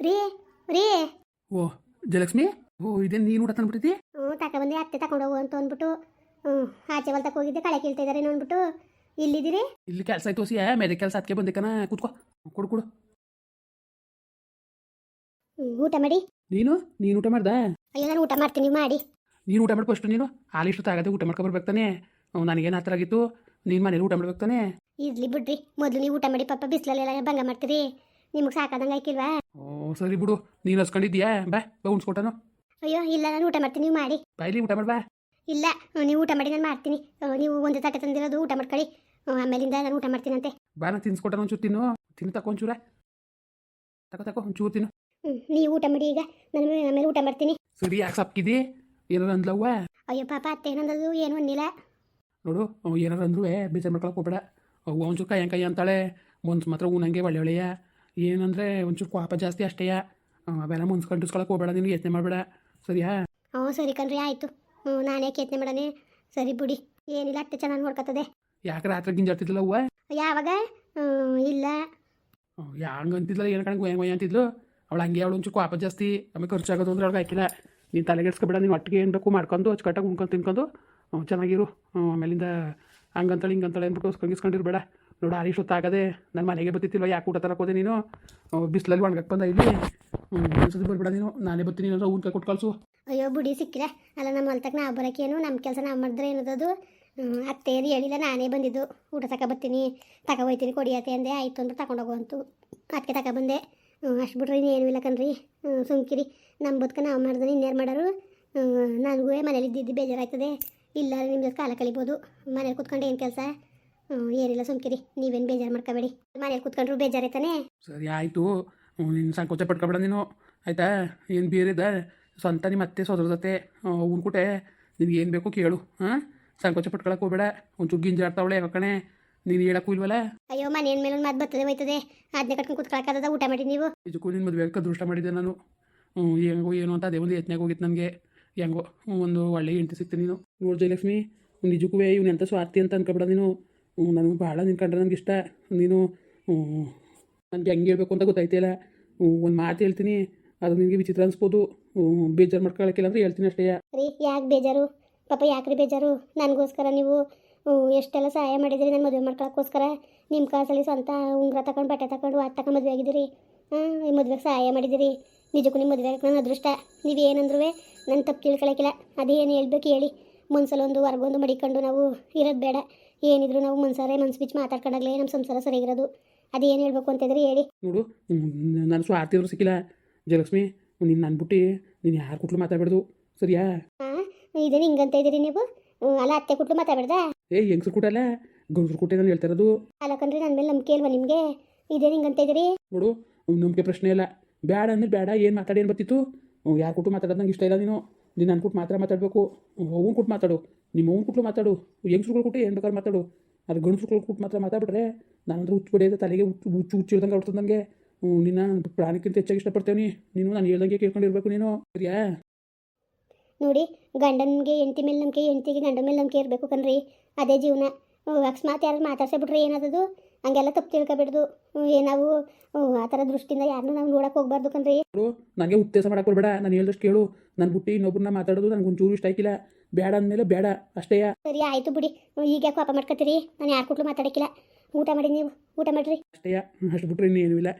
ರೀ ರೀ. ಓ ಜಯಲಕ್ಷ್ಮಿ? ಓ ಇದೇನು ನೀನು ಊಟ ತಂದ್ಬಿಟ್ಟಿದ್ದಿ? ಹ್ಞೂ ತಗೊಬಂದೆ ಅತ್ತೆ ತಕೊಂಡು ಹೋಗು ಅಂತ ಅಂದ್ಬಿಟ್ಟು. ಹ್ಞೂ ಆಚೆ ಹೊಲ್ತಕ್ಕೆ ಹೋಗಿದ್ದೆ ಕಳೆ ಕೀಳ್ತಾ ಇದಾರೆ ಅಂದ್ಬಿಟ್ಟು. ಇಲ್ಲಿದ್ದೀರಿ? ಇಲ್ಲಿ ಕೆಲಸ ಆಯ್ತು ಸಿಯಾ ಮೇಲೆ ಕೆಲಸ ಅದಕ್ಕೆ ಬಂದಿಕ್ಕನ ಕೂತ್ಕೋ. ಕೊಡು ಕೊಡು. ಹ್ಮ್, ಊಟ ಮಾಡಿ. ನೀನು? ನೀನು ಊಟ ಮಾಡ್ದ? ಅಯ್ಯೋ ನಾನು ಊಟ ಮಾಡ್ತೀನಿ ನೀವು ಮಾಡಿ. ನೀನು ಊಟ ಮಾಡಿ ಫಸ್ಟ್ ನೀನು? ಹಾಲಿಷ್ಟು ತಾಗದೆ ಊಟ ಮಾಡ್ಕೊ ಬರ್ಬೇಕು ತಾನೆ? ಅವ್ನು ನನಗೇನು ಆ ಥರ ಆಗಿತ್ತು. ನೀನು ಮನೇಲಿ ಊಟ ಮಾಡ್ಬೇಕು ತಾನೇ? ಇರ್ಲಿ ಬಿಡ್ರಿ ಮೊದಲು ನೀವು ಊಟ ಮಾಡಿ ಪಾಪ ಬಿಸಿಲಲ್ಲೆಲ್ಲ ಭಂಗ ಮಾಡ್ತೀರಿ. ನಿಮಗೆ ಸಾಕಾದಂಗೆ ಆಯ್ಕಿಲ್ವಾ ಓ ಸರಿ ಬಿಡು. ನೀನು ಹಸ್ಕೊಂಡಿದ್ಯಾ ಬಾ ಬಾ ಉಣ್ಸ್ಕೊಟ್ಟನು ಅಯ್ಯೋ ಇಲ್ಲ ನಾನು ಊಟ ಮಾಡ್ತೀನಿ ನೀವು ಮಾಡಿ. ಬಾಯ್ಲಿ ಊಟ ಮಾಡ್ಬಾ ಇಲ್ಲ ನೀವು ಊಟ ಮಾಡಿ ನಾನು ಮಾಡ್ತೀನಿ. ನೀವು ಒಂದು ತಟ್ಟೆ ತಂದಿರೋದು ಊಟ ಮಾಡ್ಕೊಳ್ಳಿ. ಆಮೇಲಿಂದ ನಾನು ಊಟ ಮಾಡ್ತೀನಂತೆ ಬಾ ನಾನು ತಿನ್ಸ್ಕೊಟ್ಟನು ಒಂಚೂರು ತಿನ್ನು. ತಿನ್ನು ತಕೊ ಒಂಚೂರ. ತಕೋ ತಕೋ ಒಂಚೂರು ತಿನ್ನು. ನೀವು ಊಟ ಮಾಡಿ ಈಗ. ನಾನು ಆಮೇಲೆ ಊಟ ಮಾಡ್ತೀನಿ. ಸರಿ ಯಾಕೆ ಸಪ್ಕಿದಿ ಏನಾರು ಅಂದ್ಲವ್ವ? ಅಯ್ಯೋ ಪಾಪ ಅತ್ತೆ ಏನಂದದು ಏನು ಅನ್ನಿಲ್ಲ. ನೋಡು ಏನಾರು ಅಂದ್ರೂ ಬೇಜಾರು ಮಾಡ್ಕೊಳಕ್ಕೆ ಹೋಗ್ಬೇಡ. ಅವು ಒಂಚೂರು ಕೈ ಕೈ ಅಂತಾಳೆ. ಮನ್ಸು ಮಾತ್ರ ಉನಂಗೆ ಒಳ್ಳೆ ಒಳ್ಳೆಯ. ಏನಂದರೆ ಒಂಚೂರು ಕೋಪ ಜಾಸ್ತಿ ಅಷ್ಟೇ. ಅವೆಲ್ಲ ಮುನ್ಸ್ಕೊಂಡು ಕಂಡಿಸ್ಕೊಳಕ್ಕೆ ಹೋಗ್ಬೇಡ ನೀನು ಯೋಚನೆ ಮಾಡಬೇಡ. ಸರಿಯಾ? ಹ್ಞೂ ಸರಿ ಕಣ್ರಿ ಆಯಿತು. ಹ್ಞೂ ಯಾಕೆ ಯೋಚನೆ ಮಾಡನೆ ಸರಿ ಬಿಡಿ. ಏನಿಲ್ಲ ಅತ್ತೆ ಚೆನ್ನಾಗಿ ನೋಡ್ಕೊತದೆ. ಯಾಕೆ ರಾತ್ರಿ ಗಿಂಜಾಡ್ತಿದ್ಲ ಅವ್ವ? ಯಾವಾಗ? ಇಲ್ಲ. ಹಂಗೆ ಅಂತಿದ್ಲ? ಏನು ಕಣಕ್ಕೆ ಒಯ್ಯ ಅಂತಿದ್ಲು? ಅವಳು ಹಂಗೆ ಅವಳು ಒಂಚೂರು ಕೋಪ ಜಾಸ್ತಿ. ಆಮೇಲೆ ಖರ್ಚಾಗೋದು ಅಂದ್ರೆ ಅವಳಿಗೆ ಹಾಕಿಲ್ಲ. ನೀನು ತಲೆಗೆಡ್ಸ್ಕೊಬೇಡ ನೀನು ಒಟ್ಟಿಗೆ ಏನು ಬೇಕು ಮಾಡ್ಕೊಂಡು ಅಚ್ಚುಕಟ್ಟಾಗಿ ಉಣ್ಕೊಂಡು ತಿನ್ಕೊಂಡು ಚೆನ್ನಾಗಿರು. ಆಮೇಲಿಂದ ಹಂಗಂತಾಳೆ ಏನ್ ಅಂದ್ಬಿಟ್ಟು ಸ್ಕಂಗಿಸ್ಕೊಂಡಿರ್ಬೇಡ ನೋಡು ಹರಿ ಆಗದೆ ನನ್ನ ಮನೆಗೆ ಬರ್ತಿತ್ತಿಲ್ಲ ಯಾಕೆ ಊಟ ತರಕ್ಕೆ ಹೋದೆ ನೀನು? ಬಿಸಿಲಲ್ಲಿ ಒಣಗಕ್ಕೆ ಬಂದ ಇಲ್ಲಿ. ಒಂದ್ಸತಿ ಬರ್ಬೇಡ ನೀನು. ನಾನೇ ಬರ್ತೀನಿ ಏನಾದ್ರು ಊಟ ಕೊಟ್ಟು ಕಳಿಸು. ಅಯ್ಯೋ, ಬುಡಿ ಸಿಕ್ಕಿರ. ಅಲ್ಲ ನಮ್ಮ ಹೊಲ್ತಕ್ಕೆ ನಾವು ಬರೋಕ್ಕೇನು ನಮ್ಮ ಕೆಲಸ ನಾವು ಮಾಡಿದ್ರೆ ಏನದದು? ಅತ್ತೇರಿ ಹೇಳಿಲ್ಲ, ನಾನೇ ಬಂದಿದ್ದು. ಊಟ ತಕ ಬರ್ತೀನಿ. ತಕ ಹೋಯ್ತೀನಿ ಕೊಡಿಯತ್ತೆ ಅಂದೆ. ಆಯಿತು ಅಂದ್ರೆ ತಗೊಂಡೋಗುವಂತು ಅದಕ್ಕೆ ತಕ ಬಂದೆ. ಅಷ್ಟು ಬಿಟ್ರೆ ಇನ್ನೇನು ಇಲ್ಲ ಕಣ್ರಿ. ಸುಮ್ಕಿರಿ. ನಮ್ಮ ಬದುಕ ನಾವು ಮಾಡಿದ್ರೆ ಇನ್ನೇನು ಮಾಡೋರು? ನನಗೂ ಮನೇಲಿ ಇದ್ದಿದ್ದು ಬೇಜಾರಾಯ್ತದೆ ಇಲ್ಲ ನಿಮ್ಮ ಜೊತೆ ಕಾಲ ಕಳಿಬೋದು. ಮನೇಲಿ ಕೂತ್ಕೊಂಡು ಏನು ಕೆಲಸ? ಏನಿಲ್ಲ ಸುಮ್ಕಿರಿ ನೀವೇನು ಬೇಜಾರು ಮಾಡ್ಕೋಬೇಡಿ. ಮನೇಲಿ ಕೂತ್ಕೊಂಡ್ರು ತಾನೇ? ಸರಿ ಆಯಿತು. ನೀನು ಸಂಕೋಚ ಪಡ್ಕೊಬೇಡ ನೀನು. ಆಯಿತಾ? ಏನು ಬೇರೆದ ಸ್ವಂತ ನಿಮ್ಮ ಅತ್ತೆ ಸೋದರ ಜೊತೆ ಕೂಟೆ ನಿನ್ಗೆ ಏನು ಬೇಕು ಕೇಳು ಹಾಂ ಸಂಕೋಚ ಪಟ್ಕೊಳಕ್ಕೆ ಹೋಗ್ಬೇಡ. ಒಂಚೂರು ಗಿಂಜಾಡ್ತಾವಳೆ ಕಣೆ. ನೀನು ಹೇಳಕ್ಕೂ ಇಲ್ವಲ್ಲ? ಅಯ್ಯೋ ಮನೆ ಮೇಲೆ ಮಾತು ಬರ್ತದೆ ಹೋಯ್ತದೆ. ಅದನ್ನೇ ಕಟ್ಕೊಂಡು ಕುತ್ಕೊಳಕ್ಕಾಗದ ಊಟ ಮಾಡಿ ನೀವು? ನಿಜಕ್ಕೂ ನಿನ್ನ ಮದುವೆ ಅದೃಷ್ಟ ಮಾಡಿದ್ದೆ ನಾನು. ಹ್ಞೂ ಹೆಂಗೋ ಏನು ಅಂತ ಅದೇ ಒಂದು ಯತ್ನಾಗ ಹೋಗಿತ್ತು ನನಗೆ. ಹೆಂಗೋ ಒಂದು ಒಳ್ಳೆ ಹೆಂಡತಿ ಸಿಗ್ತೀನಿ ನೀನು. ನೋಡು ಜಯಲಕ್ಷ್ಮಿ ನಿಜಕ್ಕೂ ಇವನು ಎಂಥ ಸ್ವಾರ್ಥಿ ಅಂತ ಅನ್ಕೊಬೇಡ ನೀನು. ನನಗೆ ಭಾಳ ನಿನ್ನ ಕಂಡ್ರೆ ನನಗೆ ಇಷ್ಟ. ನೀನು ನನಗೆ ಹೆಂಗೆ ಹೇಳಬೇಕು ಅಂತ ಗೊತ್ತಾಯ್ತಿಲ್ಲ. ಒಂದು ಮಾತು ಹೇಳ್ತೀನಿ. ಅದು ನಿನಗೆ ವಿಚಿತ್ರ ಅನಿಸ್ಬೋದು. ಬೇಜಾರು ಮಾಡ್ಕೊಳಕ್ಕಿಲ್ಲ ಅಂದ್ರೆ ಹೇಳ್ತೀನಿ ಅಷ್ಟೇ. ರೀ, ಯಾಕೆ ಬೇಜಾರು? ಪಾಪ ಯಾಕ್ರಿ ಬೇಜಾರು? ನನಗೋಸ್ಕರ ನೀವು ಎಷ್ಟೆಲ್ಲ ಸಹಾಯ ಮಾಡಿದಿರಿ ನನ್ನ ಮದುವೆ ಮಾಡ್ಕೊಳಕ್ಕೋಸ್ಕರ? ನಿಮ್ಮ ಕಾಸಲ್ಲಿ ಸ್ವಂತ ಉಂಗುರ ತಗೊಂಡು ಬಟ್ಟೆ ತಗೊಂಡು ವಾಟ್ ತಗೊಂಡು ಮದುವೆ ಆಗಿದ್ದೀರಿ. ಹಾಂ, ಈ ಮದುವೆಗೆ ಸಹಾಯ ಮಾಡಿದಿರಿ ನಿಜಕ್ಕೂ ನಿಮ್ಮ ಮದುವೆ ನನ್ನ ಅದೃಷ್ಟ. ನೀವು ಏನಂದ್ರೂ ನನ್ನ ತಪ್ಪು ತಿಳ್ಕೊಳಕ್ಕಿಲ್ಲ. ಅದೇನು ಹೇಳ್ಬೇಕು ಹೇಳಿ. ಮನ್ಸಲ್ಲೊಂದು ವರ್ಗೊಂದು ಮಡಿಕೊಂಡು ನಾವು ಇರೋದು ಬೇಡ. ಏನಿದ್ರು ನಾವು ಮನ್ಸಾರೆ ಮನ್ಸು ಬಿಚ್ಚಿ ಮಾತಾಡ್ಕೊಂಡಾಗಲೇ ನಮ್ಮ ಸಂಸಾರ ಸರಿಗಿರೋದು. ಅದೇನು ಹೇಳ್ಬೇಕು ಅಂತಂದ್ರೆ ಹೇಳಿ. ನೋಡು ನಾನು ಸ್ವಾರ್ಥಿ ಆದರೂ ಸಿಕ್ಕಿಲ್ಲ. ಜಯಲಕ್ಷ್ಮಿ ನೀನು ನನ್ಬಿಟ್ಟು ನೀನು ಯಾರು ಕುಟ್ಲು ಮಾತಾಡ್ಬಾರ್ದು. ಸರಿಯಾ? ಹಾಂ ಇದೇನು ಹಿಂಗಂತ ಇದ್ದೀರಿ ನೀವು? ಅಲ್ಲ ಅತ್ತೆ ಕುಟ್ಲು ಮಾತಾಡ್ಬೇಡ್ದಾ ಏ ಹೆಂಗ್ಸ್ರು ಕುಟಲ್ಲ ಗಂಡ್ಸ್ರು ಕೂಟೆ ನಾನು ಹೇಳ್ತಾ ಇರೋದು. ಅಲ್ಲ ಕಣ್ರಿ ನನ್ನ ಮೇಲೆ ನಂಬಿಕೆ ಇಲ್ವಾ ನಿಮಗೆ? ಇದೇನು ಹಿಂಗಂತ ಇದ್ದೀರಿ? ನೋಡು ನಂಬಿಕೆ ಪ್ರಶ್ನೆ ಇಲ್ಲ. ಬೇಡ ಅಂದ್ರೆ ಬೇಡ ಏನು ಮಾತಾಡಿ ಏನು ಬರ್ತಿತ್ತು? ಯಾರು ಕುಟ್ಟು ಮಾತಾಡೋದು ನಂಗೆ ಇಷ್ಟ ಇಲ್ಲ ನೀನು. ನೀನು ಅನ್ಕೊಟ್ಟು ಮಾತ್ರ ಮಾತಾಡಬೇಕು, ಅವ್ನು ಕೊಟ್ಟು ಮಾತಾಡು ನಿಮ್ಮ ಅವ್ನು ಕೊಟ್ಟು ಮಾತಾಡು, ಹೆಂಗ್ಸ್ರುಗಳು ಕೊಟ್ಟು ಏನು ಮಾತಾಡು. ಅದು ಗಂಡಸ್ರುಗಳು ಕೊಟ್ಟು ಮಾತ್ರ ಮಾತಾಡ್ಬಿಟ್ರೆ ನಾನಂದ್ರೆ ಹುಚ್ಚು ಬಡಿಯೋದು ತಲೆಗೆ ಹುಚ್ಚು ಹುಚ್ಚು ಹುಚ್ಚು ಇಳ್ದಂಗೆ ಹೊಡ್ತದೆ ನನಗೆ ನಿನ್ನ ಪ್ರಾಣಕ್ಕಿಂತ ಹೆಚ್ಚಾಗಿ ಇಷ್ಟಪಡ್ತೇವೆ ನೀನು ನಾನು ಹೇಳ್ದಂಗೆ ಕೇಳ್ಕೊಂಡಿರ್ಬೇಕು ನೀನು. ಸರಿಯಾ? ನೋಡಿ, ಗಂಡನಿಗೆ ಹೆಂಡತಿ ಮೇಲೆ ನಂಬಿಕೆ, ಹೆಂಡತಿಗೆ ಗಂಡನ ಮೇಲೆ ನಂಬಿಕೆ ಇರಬೇಕು ಕಣ್ರಿ. ಅದೇ ಜೀವನ. ಅಕಸ್ಮಾತ್ ಯಾರು ಮಾತಾಡ್ಸಬಿಟ್ರೆ ಏನದದು? ಹಂಗೆಲ್ಲ ತಪ್ಪು ತಿಳ್ಕೊಬಿಡ್ದು. ನಾವು ಆ ಥರ ದೃಷ್ಟಿಯಿಂದ ಯಾರನ್ನೂ ನಾವು ನೋಡಕ್ಕೆ ಹೋಗ್ಬಾರ್ದು ಕಣ್ರಿ. ನನಗೆ ಉತ್ತೇಜ ಮಾಡಕ್ಕೆ ಕೊಡಬೇಡ ನಾನು ಹೇಳ್ದಷ್ಟು ಕೇಳು. ನಾನು ಬುಟ್ಟಿ ಇನ್ನೊಬ್ಬರನ್ನ ಮಾತಾಡೋದು ನನಗೆ ಒಂಚೂರು ಇಷ್ಟ ಆಯ್ಕಿಲ್ಲ ಬೇಡ ಅಂದ್ಮೇಲೆ ಬೇಡ ಅಷ್ಟೇ. ಸರಿ ಆಯ್ತು ಬಿಡಿ. ಈಗ ಯಾಕೆ ಕೋಪ ಮಾಡ್ಕೊತೀರಿ ನಾನು ಯಾರು ಕೂಟ್ಲು ಮಾತಾಡಕ್ಕಿಲ್ಲ. ಊಟ ಮಾಡಿ ನೀವು ಊಟ ಮಾಡಿರಿ. ಅಷ್ಟೇ. ಅಷ್ಟು ಬಿಟ್ರೆ ಇನ್ನೇನು ಇಲ್ಲ.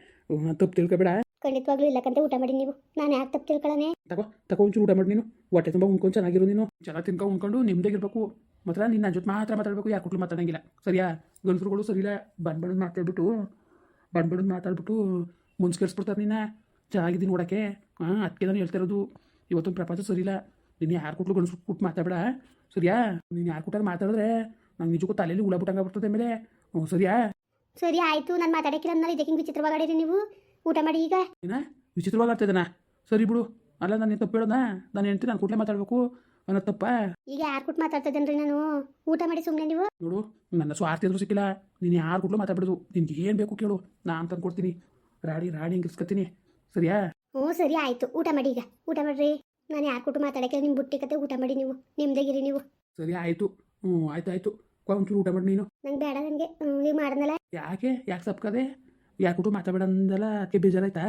ತಪ್ಪು ತಿಳ್ಕೊಬೇಡ. ಖಂಡಿತವಾಗ್ಲೂ ಇಲ್ಲಕ್ಕಂತ ಊಟ ಮಾಡಿ ನೀವು. ನಾನು ಯಾಕೆ ತಪ್ಪು ತಿಳ್ಕೊಳ್ಳೋಣ ತಗೋ ತಗೋ ಒಂಚೂರು ಊಟ ಮಾಡಿ ನೀನು. ಹೊಟ್ಟೆ ತುಂಬ ಉಣ್ಕೊಂಡು ಚೆನ್ನಾಗಿರು ನೀನು. ಚೆನ್ನಾಗಿ ತಿನ್ಕೊಂಡು ಉಣ್ಕೊಂಡು ನಿಮ್ದಾಗಿರ್ಬೇಕು ಮಾತ್ರ ನೀನು ನನ್ನ ಜೊತೆ ಮಾತ್ರ ಮಾತಾಡಬೇಕು ಯಾರು ಕೊಟ್ಲು ಮಾತಾಡಂಗಿಲ್ಲ. ಸರಿಯಾ? ಗಂಡಸ್ರುಗಳು ಸರಿಯಿಲ್ಲ ಬಣ್ಣ ಬಣ್ಣದ ಮಾತಾಡ್ಬಿಟ್ಟು ಬಣ್ಣ ಬಣ್ಣದ ಮಾತಾಡ್ಬಿಟ್ಟು ಮುನ್ಸ್ಕರಿಸ್ಬಿಡ್ತಾರೆ ನೀನು ಚೆನ್ನಾಗಿದ್ದೀನಿ ನೋಡೋಕ್ಕೆ. ಹಾಂ ಅದಕ್ಕೆ ನಾನು ಹೇಳ್ತಾ ಇರೋದು. ಇವತ್ತೊಂದು ಪ್ರಪಂಚ ಸರಿಯಿಲ್ಲ ನೀನು ಯಾರು ಕೊಟ್ಲು ಗಂಡಸ್ರು ಕೊಟ್ಟು ಮಾತಾಡಬೇಡ. ಸರಿಯಾ? ನೀನು ಯಾರು ಕೊಟ್ಟಾಗ ಮಾತಾಡಿದ್ರೆ ನಂಗೆ ನಿಜಕ್ಕೂ ತಲೆಯಲ್ಲಿ ಹುಳ ಬಿಟ್ಟಂಗೆ ಬರ್ತದೆ ಮೇಲೆ ಹ್ಞೂ ಸರಿಯಾ? ಸರಿ ಆಯಿತು. ನಾನು ಮಾತಾಡಕ್ಕಿಲ್ಲ ಅಂದ್ಮೇಲೆ ಇದಕ್ಕೆ ವಿಚಿತ್ರವಾಗಿ ನೀವು. ಊಟ ಮಾಡಿ ಈಗ. ಏನ? ವಿಚಿತ್ರವಾಗಿ ಆಗ್ತದನಾ ಸರಿ ಬಿಡು. ಅಲ್ಲ ನಾನು ತಪ್ಪು ಹೇಳೋದಾ ನಾನು ಹೇಳ್ತೀನಿ ನಾನು ಕೂಡಲೇ ಮಾತಾಡಬೇಕು. ಅನ್ನೋದು ತಪ್ಪ ಈಗ ಯಾರು ಕೊಟ್ಟು ಮಾತಾಡ್ತಿದ್ದೇನ್ರಿ ನಾನು? ಊಟ ಮಾಡಿ ಸುಮ್ಮನೆ ನೀವು? ನೋಡು ನನ್ನ ಸ್ವಾರ್ಥ ಎದುರು ಸಿಕ್ಕಿಲ್ಲ. ನೀನು ಯಾರು ಕುಟ್ಲು ಮಾತಾಡ್ಬಿಡುದು. ನಿನ್ಗೆ ಏನು ಬೇಕು ಕೇಳು. ನಾನು ತಂದು ಕೊಡ್ತೀನಿ. ರಾಡಿ ರಾಡಿ ಹಿಂಗಿಸ್ಕೊತೀನಿ ಸರಿಯಾ? ಹ್ಞೂ ಸರಿ ಆಯ್ತು. ಊಟ ಮಾಡಿ ಈಗ. ಊಟ ಮಾಡ್ರಿ. ನಾನು ಯಾರು ಕೊಟ್ಟು ಮಾತಾಡಕ್ಕೆ ನಿಮ್ಮ ಬುಟ್ಟಿ ಕತೆ ಊಟ ಮಾಡಿ ನೀವು. ನಿಮ್ದಾಗಿರಿ ನೀವು. ಸರಿ ಆಯ್ತು. ಹ್ಞೂ ಆಯ್ತು ಆಯ್ತು. ಒಂಚೂರು ಊಟ ಮಾಡಿ ನೀನು. ನಂಗೆ ಬೇಡ ನನಗೆ ನೀವು ಮಾಡಿದ್ನಲ್ಲ ಯಾಕೆ? ಯಾಕೆ ಸಪ್ಕದೆ ಯಾಕೆ ಕೊಟ್ಟು ಮಾತಾಡಬೇಡ ಅಂದಲ್ಲ? ಅದಕ್ಕೆ ಬೇಜಾರಾಯ್ತಾ?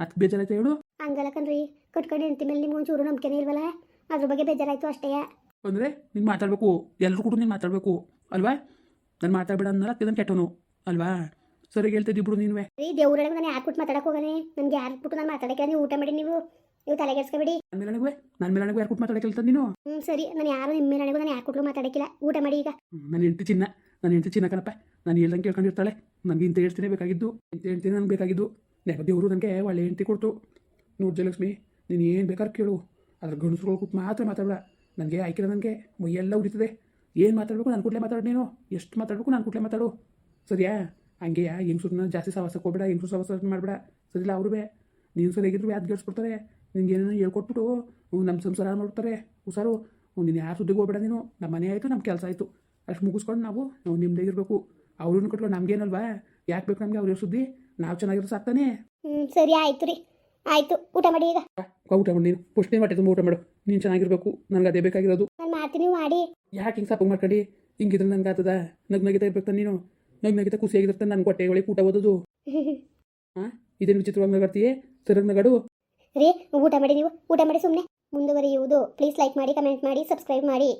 ಅದಕ್ಕೆ ಬೇಜಾರಾಯ್ತಾ ಹೇಳು? ಹಂಗಲ್ಲ ಕಣ್ರಿ. ಕಟ್ಕೊಂಡು ಹೆಂಡತಿ ಮೇಲೆ ನಿಮ್ಗೆ ಒಂಚೂರು ನಂಬಿಕೆನೇ ಇಲ್ವಲ್ಲ? ಅದ್ರ ಬಗ್ಗೆ ಬೇಜಾರಾಯ್ತು ಅಷ್ಟೇ. ಅಂದರೆ ನೀನು ಮಾತಾಡಬೇಕು. ಎಲ್ಲರೂ ಕೂಡ ನೀನು ಮಾತಾಡಬೇಕು. ಅಲ್ವಾ? ನಾನು ಮಾತಾಡ್ಬೇಡ ಅನ್ನಲ್ಲ ಅದಕ್ಕೆ ಕೆಟ್ಟವನು. ಅಲ್ವಾ? ಸರಿ ಹೇಳ್ತಿದ್ದಿ ಬಿಡು ನೀನುವೆ. ರೀ ದೇವ್ರೊಳಗೆ ನಾನು ಯಾರು ಬಿಟ್ಟು ಮಾತಾಡಕ್ಕೆ ಹೋಗನೆ? ನನಗೆ ಯಾರು ಬಿಟ್ಟು ನಾನು ಮಾತಾಡಕ್ಕೆ ನೀವು ಊಟ ಮಾಡಿ ನೀವು? ನೀವು ತಲೆಗೆಡ್ಸ್ಕೊಬೇಡಿ ನನ್ನ ಮೇಲೆ ನನಗೆ ನನ್ನ ಮೇಲೆ ನನಗೆ ಯಾರು ಕೊಟ್ಟು ಮಾತಾಡಕ್ಕೆ ನೀನು? ಹ್ಞೂ ಸರಿ. ನಾನು ಯಾರು ನಿಮ್ಮ ಮೇಲೆ ನನಗೂ ನಾನು ಯಾರು ಕೊಟ್ಟು ಮಾತಾಡಕ್ಕಿಲ್ಲ. ಊಟ ಮಾಡಿ ಈಗ. ನನ್ನ ಹೆಂಡತಿ ಚಿನ್ನ. ನನ್ನ ಹೆಂಡತಿ ಚಿನ್ನ ಕಣಪ್ಪ. ನಾನು ಹೇಳ್ದಂಗೆ ಕೇಳ್ಕೊಂಡಿರ್ತಾಳೆ. ನನಗೆ ಇಂತ ಹೇಳ್ತೀನಿ ಬೇಕಾಗಿದ್ದು. ಇಂತ ಹೇಳ್ತೀನಿ ನನಗೆ ಬೇಕಾಗಿದ್ದು. ದೇವರು ನನಗೆ ಒಳ್ಳೆ ಹೆಂಡತಿ ಕೊಡ್ತು. ನೋಡು ಜಯಲಕ್ಷ್ಮಿ ನೀನು ಏನು ಬೇಕಾದ್ರೆ ಕೇಳು. ಅದ್ರ ಗಂಡಸ್ರುಗಳು ಕೂತು ಮಾತ್ರ ಮಾತಾಡಬೇಡ. ನನಗೆ ಆಯ್ಕೆ ನನಗೆ. ಮೈಯೆಲ್ಲ ಉರಿತದೆ. ಏನು ಮಾತಾಡಬೇಕು ನಾನು ಕೂಡಲೇ ಮಾತಾಡ ನೀನು. ಎಷ್ಟು ಮಾತಾಡಬೇಕು ನಾನು ಕೂಡಲೇ ಮಾತಾಡು. ಸರಿಯಾ ಹಂಗೆಯಾ ಹೆಂಗ್ಸೂರನ್ನ ಜಾಸ್ತಿ ಸವಾಸಕ್ಕೆ ಹೋಗ್ಬೇಡ, ಹೆಂಗ್ಸೂರು ಸಾಹಸ ಮಾಡಬೇಡ. ಸರಿಲ್ಲ ಅವರು ಬೇ. ನೀನು ಸರಿಯಾಗಿದ್ರು ಯಾವ್ದು ಗೆಲ್ಸ್ಕೊಡ್ತಾರೆ ನಿನ್ಗೆ ಏನೇನು ಹೇಳ್ಕೊಟ್ಬಿಟ್ಟು ನಮ್ಮ ಸಂಸಾರ ಮಾಡ್ಬಿಡ್ತಾರೆ ಹುಷಾರು. ನೀನು ಯಾರು ಸುದ್ದಿಗೆ ಹೋಗ್ಬೇಡ ನೀನು. ನಮ್ಮ ಮನೆ ಆಯಿತು ನಮ್ಮ ಕೆಲಸ ಆಯಿತು. ಅಷ್ಟು ಮುಗಿಸ್ಕೊಂಡು ನಾವು ನಾವು ಇರಬೇಕು. ಅವ್ರನ್ನ ಕಟ್ಕೊಂಡು ನಮಗೇನಲ್ವಾ ಯಾಕೆ ಬೇಕು ನಮಗೆ ಅವ್ರ ಸುದ್ದಿ? ನಾವು ಚೆನ್ನಾಗಿರೋ ಸಾಕ್ತಾನೆ. ಸರಿ, ಆಯ್ತು ರೀ. ಆಯಿತು ಊಟ ಮಾಡಿ ಈಗ. ಊಟ ಮಾಡಿ ನೀನು. ಪುಷ್ಟಿ ಮಾಡಿ ತುಂಬ ಊಟ ಮಾಡು. ನೀನು ಚೆನ್ನಾಗಿರ್ಬೇಕು. ನನಗೆ ಅದೇ ಬೇಕಾಗಿರೋದು. ನಾನು ಮಾಡ್ತೀನಿ ಮಾಡಿ. ಯಾಕೆ ಹಿಂಗೆ ಸಪ್ಪು ಮಾಡ್ಕೊಂಡು? ಹಿಂಗಿದ್ರೆ ನನಗೆ ಆತದ ನಗ್ ನಗಿತಾ ಇರ್ಬೇಕು ನೀನು. ನಗ್ ನಗಿತಾ ಖುಷಿಯಾಗಿರ್ತಾನೆ ನನ್ನ ಕೊಟ್ಟೆ ಒಳಗೆ ಊಟ ಓದೋದು. ಹಾಂ ಇದೇನು ವಿಚಿತ್ರವಾಗಿ ನಗಾಡ್ತೀಯೇ ಸರಿಯಾಗಿ ನಗಾಡು. ರೀ ಊಟ ಮಾಡಿ ನೀವು. ಊಟ ಮಾಡಿ ಸುಮ್ಮನೆ ಮುಂದುವರಿಯುವುದು. ಪ್ಲೀಸ್ ಲೈಕ್ ಮಾಡಿ ಕಮೆಂಟ್ ಮಾಡಿ ಸಬ್ಸ್ಕ್ರೈಬ್ ಮಾಡಿ.